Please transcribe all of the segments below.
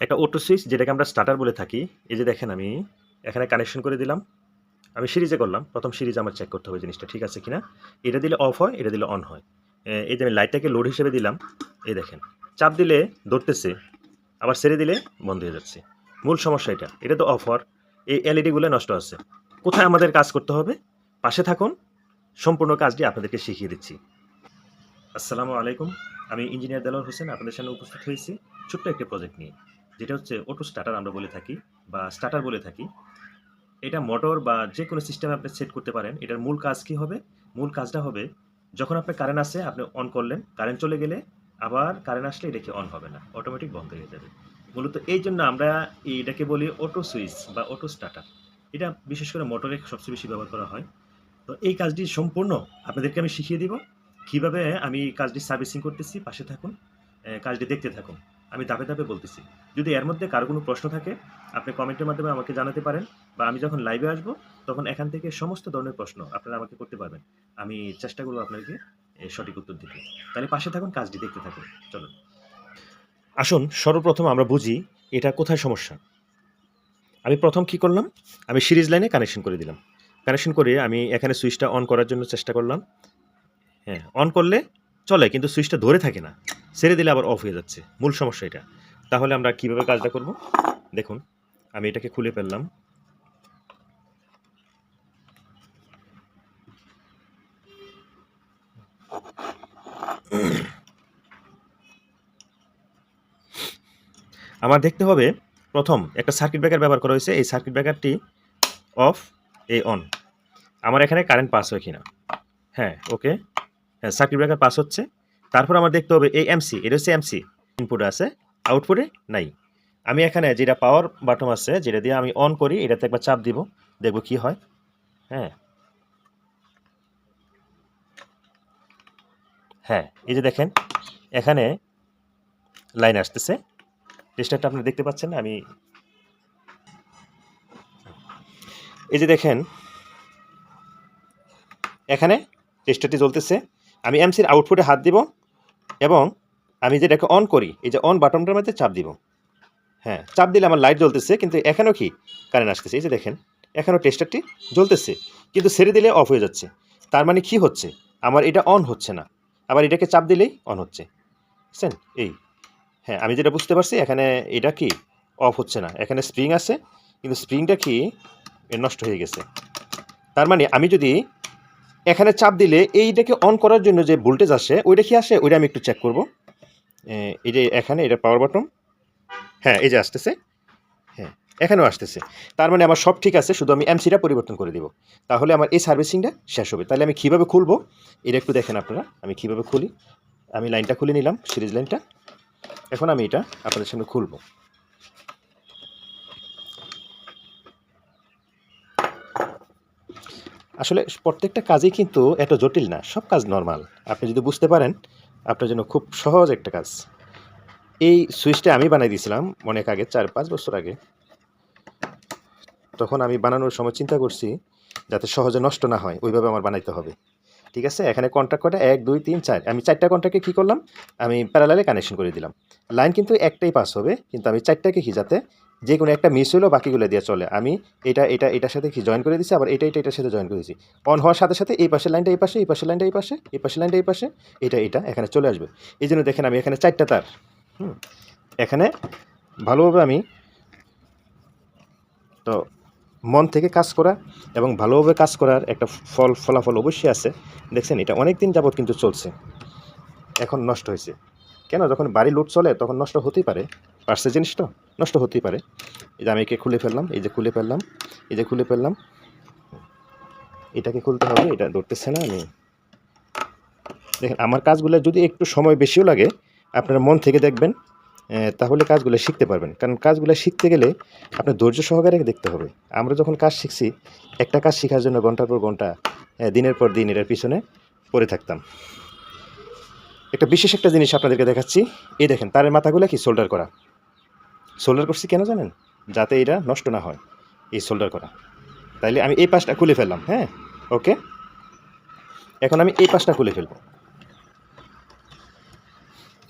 একটা auto switch যেটাকে আমরা স্টার্টার বলে থাকি। এই যে দেখেন আমি, এখানে কানেকশন করে দিলাম। আমি সিরিজে করলাম। প্রথম সিরিজ আমার চেক করতে হবে জিনিসটা, ঠিক আছে কিনা? এটা দিলে অফ হয়, এটা দিলে অন হয়। এই যে আমি লাইটটাকে লোড হিসেবে দিলাম, এই দেখেন। চাপ দিলে ধরতেছে, আবার সেরে দিলে বন্ধ হয়ে যাচ্ছে। মূল সমস্যা এটা এটা তো অফ হওয়ার। এই এলইডিগুলো নষ্ট আছে। কোথায় আমাদের কাজ করতে হবে? পাশে থাকুন। সম্পূর্ণ কাজটি আপনাদেরকে শিখিয়ে দিচ্ছি। আসসালামু আলাইকুম। আমি ইঞ্জিনিয়ার দেলোয়ার হোসেন, আপনাদের সামনে উপস্থিত হয়েছি ছোট্ট একটি প্রজেক্ট নিয়ে। যেটা হচ্ছে অটো স্টার্টার আমরা বলে থাকি বা স্টার্টার বলে থাকি, এটা মোটর বা যে কোনো সিস্টেমে আপনি সেট করতে পারেন। এটার মূল কাজ কি হবে? মূল কাজটা হবে যখন আপনার কারেন্ট আসে, আপনি অন করলেন কারেন্ট চলে গেলে আবার কারেন্ট আসলে এটাকে অন হবে না অটোমেটিক বন্ধ হয়ে যাবে। মূলত এই জন্য আমরা এটাকে বলি অটো সুইচ বা অটো স্টার্টার এটা বিশেষ করে মোটরে সবচেয়ে বেশি ব্যবহার করা হয়। তো এই কাজটি সম্পূর্ণ আপনাদেরকে আমি শিখিয়ে দিব। কীভাবে আমি কাজটি সার্ভিসিং করতেছি, পাশে থাকুন কাজটি দেখতে থাকুন। আমি ধাপে ধাপে বলতেছি। যদি এর মধ্যে কারও কোনো প্রশ্ন থাকে আপনি কমেন্টের মাধ্যমে আমাকে জানাতে পারেন বা আমি যখন লাইভে আসব তখন এখান থেকে সমস্ত ধরনের প্রশ্ন আপনারা আমাকে করতে পারবেন। আমি চেষ্টা করব আপনাকে এ, সঠিক উত্তর দিতে। তাহলে পাশে থাকুন কাজটি দেখতে থাকুন। চলুন। আসুন সর্বপ্রথম আমরা বুঝি এটা কোথায় সমস্যা। আমি প্রথম কি করলাম? আমি সিরিজ লাইনে কানেকশন করে দিলাম। কানেকশন করে আমি এখানে সুইচটা অন করার জন্য চেষ্টা করলাম। হ্যাঁ অন করলে চলে কিন্তু সুইচটা ধরে থাকে না। ছেড়ে দিলে আবার অফ হয়ে যাচ্ছে। মূল সমস্যা এটা। তাহলে আমরা কীভাবে কাজটা করব? দেখুন, আমি এটাকে খুলে ফেললাম। আমার দেখতে হবে, প্রথম একটা সার্কিট ব্রেকার ব্যবহার করা হয়েছে। এই সার্কিট ব্রেকারটি অফ এ অন আমার এখানে কারেন্ট পাস হয় কিনা? হ্যাঁ ওকে হ্যাঁ সার্কিট ব্রেকার পাস হচ্ছে। তারপর আমার দেখতে হবে এই এমসি এটা হচ্ছে এমসি ইনপুটে আছে আউটপুটে নাই। আমি এখানে যেটা পাওয়ার বাটন আছে, যেটা দিয়ে আমি অন করি, এটাতে একবার চাপ দিব, দেখব কি হয়। হ্যাঁ। হ্যাঁ এই যে দেখেন, এখানে লাইন আসতেছে। টেস্টারটা আপনি দেখতে পাচ্ছেন, আমি এই যে দেখেন, এখানে টেস্টারটি জ্বলতেছে। আমি এমসির আউটপুটে হাত দিব এবং আমি যেটাকে অন করি, এই যে অন বাটনটার মধ্যে চাপ দিব। হ্যাঁ চাপ দিলে আমার লাইট জ্বলতেছে, কিন্তু এখানেও কি কারেন্ট আসতেছে? এই যে দেখেন এখানেও টেস্টারটি জ্বলতেছে, কিন্তু ছেড়ে দিলে অফ হয়ে যাচ্ছে। তার মানে কি হচ্ছে? আমার এটা অন হচ্ছে না। আবার এটাকে চাপ দিলেই অন হচ্ছে। বুঝছেন? এই। হ্যাঁ আমি যেটা বুঝতে পারছি, এখানে এটা কি অফ হচ্ছে না। এখানে স্প্রিং আছে, কিন্তু স্প্রিংটা কি নষ্ট হয়ে গেছে। তার মানে আমি যদি এখানে চাপ দিলে এইটাকে অন করার জন্য যে ভোল্টেজ আসে, ওইটা কি আসে? ওইটা আমি একটু চেক করব। এই যে এখানে, এটা পাওয়ার বাটন হ্যাঁ এই যে আসতেছে। হ্যাঁ এখানেও আসতেছে। তার মানে আমার সব ঠিক আছে, শুধু আমি এমসিটা পরিবর্তন করে দিব। তাহলে আমার এই সার্ভিসিংটা শেষ হবে। তাহলে আমি কীভাবে খুলবো? এটা একটু দেখেন আপনারা। আমি কীভাবে খুলি? আমি লাইনটা খুলে নিলাম, সিরিজ লাইনটা। এখন আমি এটা আপনাদের সামনে খুলব। আসলে প্রত্যেকটা কাজই কিন্তু এত জটিল না, সব কাজ নর্মাল আপনি যদি বুঝতে পারেন, আপনার জন্য খুব সহজ একটা কাজ। এই সুইচটা আমি বানাই দিয়েছিলাম অনেক আগে, চার পাঁচ বছর আগে। তখন আমি বানানোর সময় চিন্তা করছি যাতে সহজে নষ্ট না হয়, ওইভাবে আমার বানাইতে হবে। ঠিক আছে? এখানে কন্ট্যাক্ট কটা এক, দুই, তিন, চার। আমি চারটা কন্ট্যাক্টে কী করলাম? আমি প্যারালালে কানেকশন করে দিলাম। লাইন কিন্তু একটাই পাস হবে, কিন্তু আমি চারটাকে কি যাতে যে কোনো একটা মিস হলেও বাকিগুলো দিয়ে চলে। আমি এটা এটা, এটার সাথে কি জয়েন করে দিছি, আবার এটা এটা, এটার সাথে জয়েন করে অন হওয়ার সাথে সাথে এই পাশে লাইনটা এই পাশে এই পাশে লাইনটা এই পাশে এই পাশে লাইনটা এই পাশে, এটা এটা এখানে চলে আসবে। এই জন্য দেখেন আমি এখানে চারটা তার। হুম, এখানে ভালোভাবে আমি তো মন থেকে কাজ করা এবং ভালোভাবে কাজ করার একটা ফল, ফলাফল অবশ্যই আছে। দেখছেন, এটা অনেক দিন যাবৎ কিন্তু চলছে। এখন নষ্ট হয়েছে। কেন? যখন বাড়ি লুট চলে, তখন নষ্ট হতেই পারে। পারছে জিনিস তো নষ্ট হতেই পারে। এই যে আমি একে খুলে ফেললাম, এই যে খুলে ফেললাম, এই যে খুলে ফেললাম। এটাকে খুলতে হবে, এটা ধরতেছে না, আমি দেখেন, আমার কাজগুলো যদি একটু সময় বেশিও লাগে, আপনারা মন থেকে দেখবেন তাহলে কাজগুলো শিখতে পারবেন। কারণ কাজগুলো শিখতে গেলে আপনার ধৈর্য সহকারে দেখতে হবে। আমরা যখন কাজ শিখছি, একটা কাজ শেখার জন্য ঘণ্টার পর ঘণ্টা দিনের পর দিন এটার পিছনে পড়ে থাকতাম। একটা বিশেষ একটা জিনিস আপনাদেরকে দেখাচ্ছি, এই দেখেন, তারের মাথাগুলো কি সোল্ডার করা। সোল্ডার করছি কেন জানেন? যাতে এটা নষ্ট না হয়, এই সোল্ডার করা। তাইলে আমি এই পাশটা খুলে ফেললাম হ্যাঁ? ওকে এখন আমি এই পাশটা খুলে ফেলব।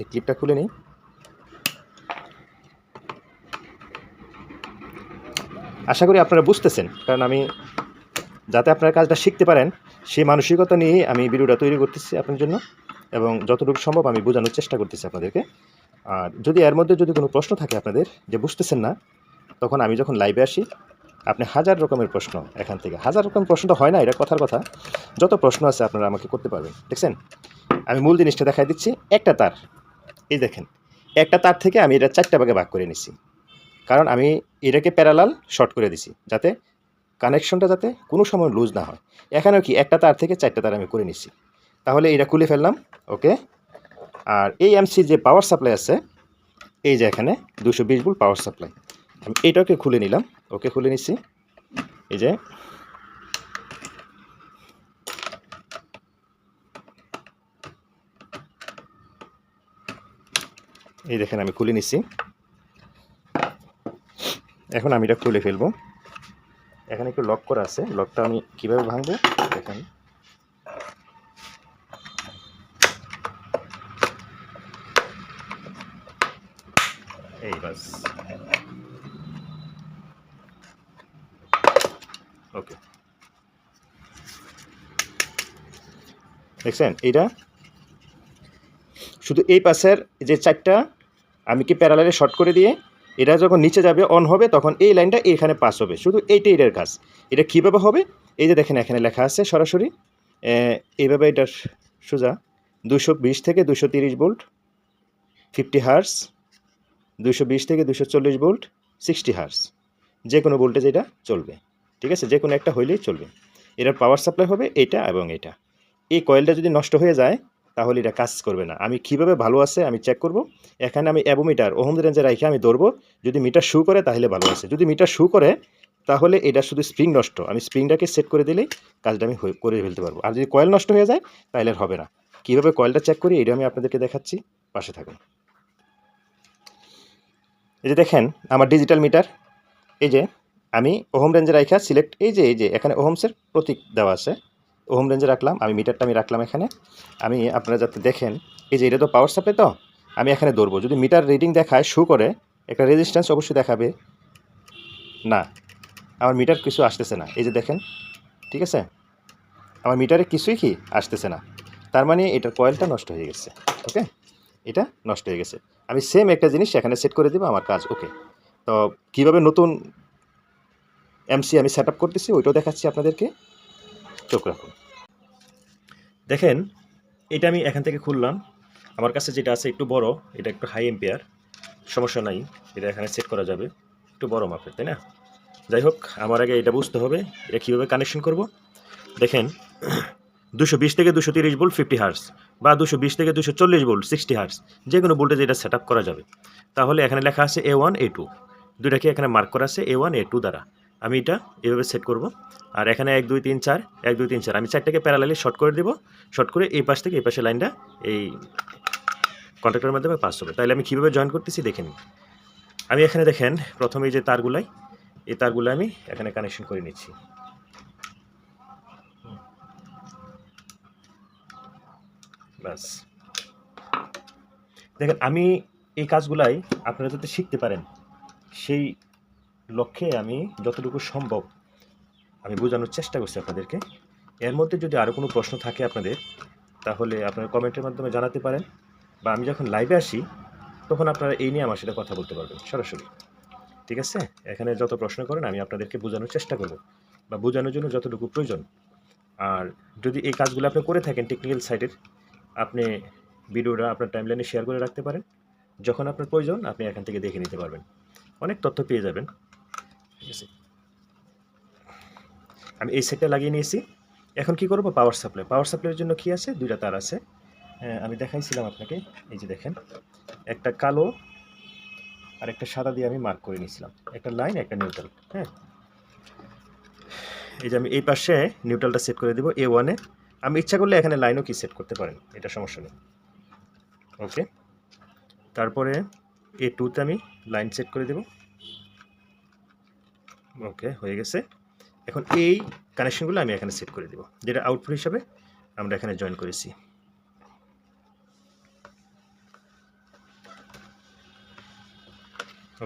এই ক্লিপটা খুলে নিই। আশা করি আপনারা বুঝতেছেন, কারণ আমি যাতে আপনার কাজটা শিখতে পারেন, সেই মানসিকতা নিয়ে আমি ভিডিওটা তৈরি করতেছি আপনার জন্য। এবং যতটুকু সম্ভব আমি বোঝানোর চেষ্টা করতেছি আপনাদেরকে। আর যদি এর মধ্যে যদি কোনো প্রশ্ন থাকে আপনাদের যে বুঝতেছেন না, তখন আমি যখন লাইভে আসি, আপনি হাজার রকমের প্রশ্ন এখান থেকে। হাজার রকম প্রশ্ন তো হয় না, এটা কথার কথা। যত প্রশ্ন আছে আপনারা আমাকে করতে পারবেন, দেখছেন? আমি মূল জিনিসটা দেখাই দিচ্ছি, একটা তার। এই দেখেন, একটা তার থেকে আমি এটা চারটা ভাগে ভাগ করে নিছি। কারণ আমি এটাকে প্যারালাল শর্ট করে দিছি, যাতে কানেকশনটা যাতে কোনো সময় লুজ না হয়। এখানেও কি একটা তার থেকে চারটা তার আমি করে নিছি। তাহলে এটা খুলে ফেললাম ওকে আর এই এমসির যে পাওয়ার সাপ্লাই আছে, এই যে এখানে দুশো বিশ ভোল্ট পাওয়ার সাপ্লাই আমি এইটাকে খুলে নিলাম, ওকে খুলে নিচ্ছি এই যে, এই দেখেন আমি খুলে নিচ্ছি এখন আমি এটা খুলে ফেলব। এখানে একটু লক করা আছে লকটা আমি কীভাবে ভাঙবো? দেখেন এই বাস ওকে দেখছেন? এইটা? শুধু এই পাশের যে চারটা, আমি কি প্যারালালে শর্ট করে দিয়ে, এটা যখন নিচে যাবে অন হবে, তখন এই লাইনটা এইখানে পাস হবে। শুধু এইটাই এটার কাজ। এটা কীভাবে হবে? এই যে দেখেন, এখানে লেখা আছে সরাসরি। এইভাবে এটা সোজা। দুশো বিশ থেকে দুশো তিরিশ বোল্ট ফিফটি হার্স দুশো বিশ থেকে দুশো চল্লিশ বোল্ট সিক্সটি হার্স যে কোনো ভোল্টেজ এটা চলবে। ঠিক আছে? যে কোনো একটা হইলেই চলবে। এটার পাওয়ার সাপ্লাই হবে এটা এবং এটা এই কয়েলটা যদি নষ্ট হয়ে যায়, তাহলে এটা কাজ করবে না। আমি কীভাবে ভালো আছে আমি চেক করব। এখানে আমি অ্যাবোমিটার ওহম রেঞ্জে রাখে আমি ধরবো। যদি মিটার শু করে, তাহলে ভালো আছে। যদি মিটার শু করে, তাহলে এটা শুধু স্প্রিং নষ্ট। আমি স্প্রিংটাকে সেট করে দিলেই কাজটা আমি করে ফেলতে পারব। আর যদি কয়েল নষ্ট হয়ে যায়, তাহলে হবে না। কীভাবে কয়েলটা চেক করি, এটা আমি আপনাদেরকে দেখাচ্ছি। পাশে থাকুন। এই যে দেখেন, আমার ডিজিটাল মিটার এই যে আমি ওহম রেঞ্জে রাখা সিলেক্ট এই যে এই যে, এখানে ওহমসের প্রতীক দেওয়া আছে। ওহম রেঞ্জে রাখলাম, আমি মিটারটা আমি রাখলাম এখানে। আমি আপনারা যাতে দেখেন, এই যে এটা তো পাওয়ার সাপ্লাই তো, আমি এখানে ধরবো। যদি মিটার রিডিং দেখায় শু করে, একটা রেজিস্ট্যান্স অবশ্যই দেখাবে। না, আমার মিটার কিছু আসতেছে না। এই যে দেখেন, ঠিক আছে? আমার মিটারে কিছুই কি আসতেছে না। তার মানে এটা কয়েলটা নষ্ট হয়ে গেছে ওকে এটা নষ্ট হয়ে গেছে। আমি সেম একটা জিনিস এখানে সেট করে দেবো, আমার কাজ ওকে তো কীভাবে নতুন এমসি আমি সেট আপ করতেছি, ওইটাও দেখাচ্ছি আপনাদেরকে। চোখ রাখুন। দেখেন, এটা আমি এখান থেকে খুললাম। আমার কাছে যেটা আছে একটু বড়, এটা একটু হাই এম্পিয়ার সমস্যা নাই, এটা এখানে সেট করা যাবে। একটু বড় মাপের, তাই না? যাই হোক, আমার আগে এটা বুঝতে হবে, এটা কীভাবে কানেকশন করব? দেখেন, দুশো বিশ থেকে দুশো তিরিশ ভোল্ট ফিফটি হার্স বা দুশো বিশ থেকে দুশো চল্লিশ ভোল্ট সিক্সটি হার্স যে কোনো বোল্টেজ এটা সেট করা যাবে। তাহলে এখানে লেখা আছে এ ওয়ান এ টু দুটাকে এখানে মার্ক করা আছে? এ ওয়ান এ টু দ্বারা। আমি এটা এভাবে সেট করব। আর এখানে এক, দুই, তিন, চার, এক, দুই, তিন, চার। আমি চারটাকে প্যারালালি শর্ট করে দেবো। শর্ট করে এই পাশ থেকে এই পাশে লাইনটা এই কন্ট্রাক্টরের মাধ্যমে পাস হবে। তাহলে আমি কীভাবে জয়েন করতেছি দেখে নিন আমি এখানে দেখেন, প্রথমে যে তারগুলাই, এই তারগুলো আমি এখানে কানেকশন করে নিচ্ছি। ব্যাস। দেখেন, আমি এই কাজগুলাই আপনারা যাতে শিখতে পারেন, সেই লক্ষ্যে আমি যতটুকু সম্ভব আমি বোঝানোর চেষ্টা করছি আপনাদেরকে। এর মধ্যে যদি আরও কোনো প্রশ্ন থাকে আপনাদের, তাহলে আপনারা কমেন্টের মাধ্যমে জানাতে পারেন বা আমি যখন লাইভে আসি, তখন আপনারা এই নিয়ে আমার সাথে কথা বলতে পারবেন সরাসরি। ঠিক আছে? এখানে যত প্রশ্ন করেন, আমি আপনাদেরকে বোঝানোর চেষ্টা করব বা বোঝানোর জন্য যতটুকু প্রয়োজন। আর যদি এই কাজগুলো আপনি করে থাকেন টেকনিক্যাল সাইডের আপনি ভিডিওটা আপনার টাইমলাইনে শেয়ার করে রাখতে পারেন। যখন আপনার প্রয়োজন, আপনি এখান থেকে দেখে নিতে পারবেন। অনেক তথ্য পেয়ে যাবেন। ঠিক আছে আমি এই সেটটা লাগিয়ে নিয়েছি। এখন কি করব? পাওয়ার সাপ্লাই পাওয়ার সাপ্লাইয়ের জন্য কি আছে? দুইটা তার আছে। আমি দেখাইছিলাম আপনাকে। এই যে দেখেন, একটা কালো আর একটা সাদা দিয়ে আমি মার্ক করে নিয়েছিলাম। একটা লাইন একটা নিউট্রাল হ্যাঁ? এই যে আমি এই পাশে নিউট্রালটা সেট করে দেবো এ। ওয়ানে আমি ইচ্ছা করলে এখানে লাইনও কি সেট করতে পারেন? এটা সমস্যা নেই। ওকে তারপরে এ টুতে আমি লাইন সেট করে দেব। ওকে, হয়ে গেছে। এখন এই কানেকশনগুলো আমি এখানে সেট করে দেব। যেটা আউটপুট হিসাবে আমরা এখানে জয়েন করেছি।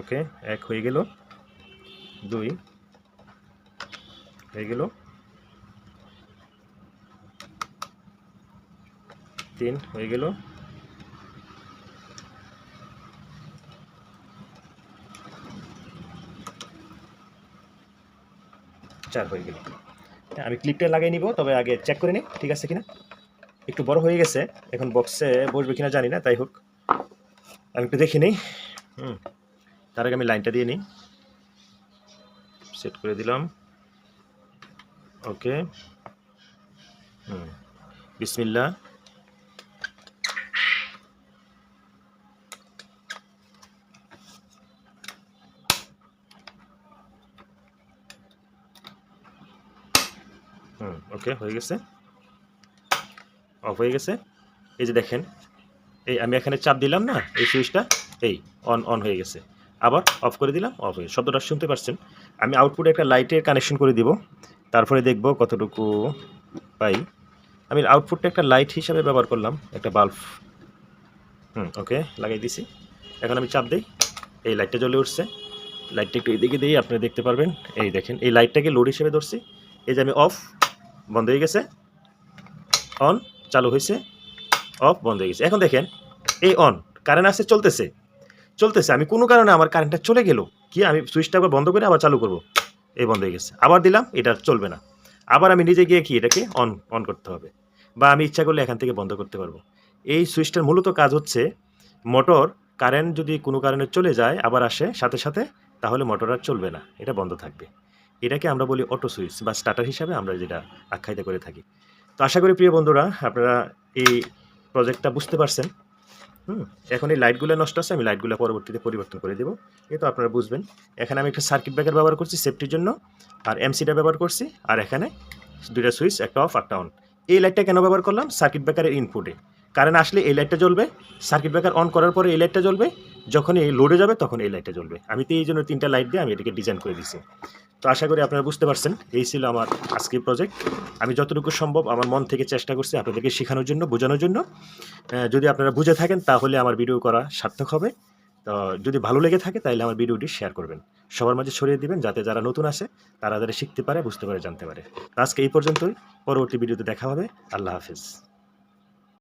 ওকে, এক হয়ে গেল। দুই হয়ে গেল। তিন হয়ে গেল। চার হয়ে গেল। হ্যাঁ, আমি ক্লিপটা লাগিয়ে নিব তবে আগে চেক করে নিই ঠিক আছে কিনা? একটু বড় হয়ে গেছে এখন বক্সে বসবে কিনা জানি না তাই হোক। আমি একটু দেখে নিই। হুম তার আগে আমি লাইনটা দিয়ে নিই। সেট করে দিলাম। ওকে হুম বিসমিল্লা হুম ওকে, হয়ে গেছে। অফ হয়ে গেছে। এই যে দেখেন, এই আমি এখানে চাপ দিলাম না, এই সুইচটা, এই অন অন হয়ে গেছে। আবার অফ করে দিলাম অফ হয়ে শব্দটা শুনতে পাচ্ছেন? আমি আউটপুটে একটা লাইটের কানেকশন করে দিব, তারপরে দেখব কতটুকু পাই। আমি আউটপুটটা একটা লাইট হিসাবে ব্যবহার করলাম, একটা বাল্ব হুম, ওকে, লাগাই দিছি। এখন আমি চাপ দিই, এই লাইটটা জ্বলে উঠছে। লাইটটা একটু এদিকে দিই আপনারা দেখতে পারবেন। এই দেখেন, এই লাইটটাকে লোড হিসেবে ধরছি। এই যে আমি অফ বন্ধ হয়ে গেছে। অন চালু হয়েছে। অফ বন্ধ হয়ে গেছে। এখন দেখেন, এই অন কারেন্ট আসছে, চলতেছে। চলতেছে, আমি কোনো কারণে আমার কারেন্টটা চলে গেল কি? আমি সুইচটা আবার বন্ধ করে আবার চালু করব। এই বন্ধ হয়ে গেছে। আবার দিলাম, এটা চলবে না। আবার আমি নিজে গিয়ে কি এটাকে অন অন করতে হবে? বা আমি ইচ্ছা করলে এখান থেকে বন্ধ করতে পারব। এই সুইচটার মূলত কাজ হচ্ছে মোটর কারেন্ট যদি কোনো কারণে চলে যায়, আবার আসে সাথে সাথে, তাহলে মোটর আর চলবে না। এটা বন্ধ থাকবে। এটাকে আমরা বলি অটো সুইচ বা স্টার্টার হিসাবে আমরা যেটা আখ্যায়িত করে থাকি। তো আশা করি প্রিয় বন্ধুরা, আপনারা এই প্রজেক্টটা বুঝতে পারছেন। হুম, এখন এই লাইটগুলো নষ্ট আছে, আমি লাইটগুলো পরবর্তীতে পরিবর্তন করে দেবো। এ তো আপনারা বুঝবেন। এখানে আমি একটা সার্কিট ব্রেকার ব্যবহার করছি সেফটির জন্য, আর এমসিটা ব্যবহার করছি, আর এখানে দুইটা সুইচ একটা অফ একটা অন এই লাইটটা কেন ব্যবহার করলাম? সার্কিট ব্রেকারের ইনপুটে কারেন্ট আসলে এই লাইটটা জ্বলবে সার্কিট ব্রেকার অন করার পরে এই লাইটটা জ্বলবে যখন এই লোডে যাবে, তখন এই লাইটটা জ্বলবে। আমি তো এই জন্য তিনটা লাইট দিয়ে আমি এটাকে ডিজাইন করে দিছি। তো আশা করি আপনারা বুঝতে পারছেন, এই ছিল আমার আজকের প্রজেক্ট আমি যতটুকু সম্ভব আমার মন থেকে চেষ্টা করছি আপনাদেরকে শেখানোর জন্য, বোঝানোর জন্য। যদি আপনারা বুঝে থাকেন, তাহলে আমার ভিডিও করা সার্থক হবে। তো যদি ভালো লেগে থাকে তাহলে আমার ভিডিওটি শেয়ার করবেন। সবার মাঝে ছড়িয়ে দিবেন, যাতে যারা নতুন আসে, তারা যারা শিখতে পারে, বুঝতে পারে, জানতে পারে। আজকে এই পর্যন্তই। পরবর্তী ভিডিওতে দেখা হবে। আল্লাহ হাফিজ।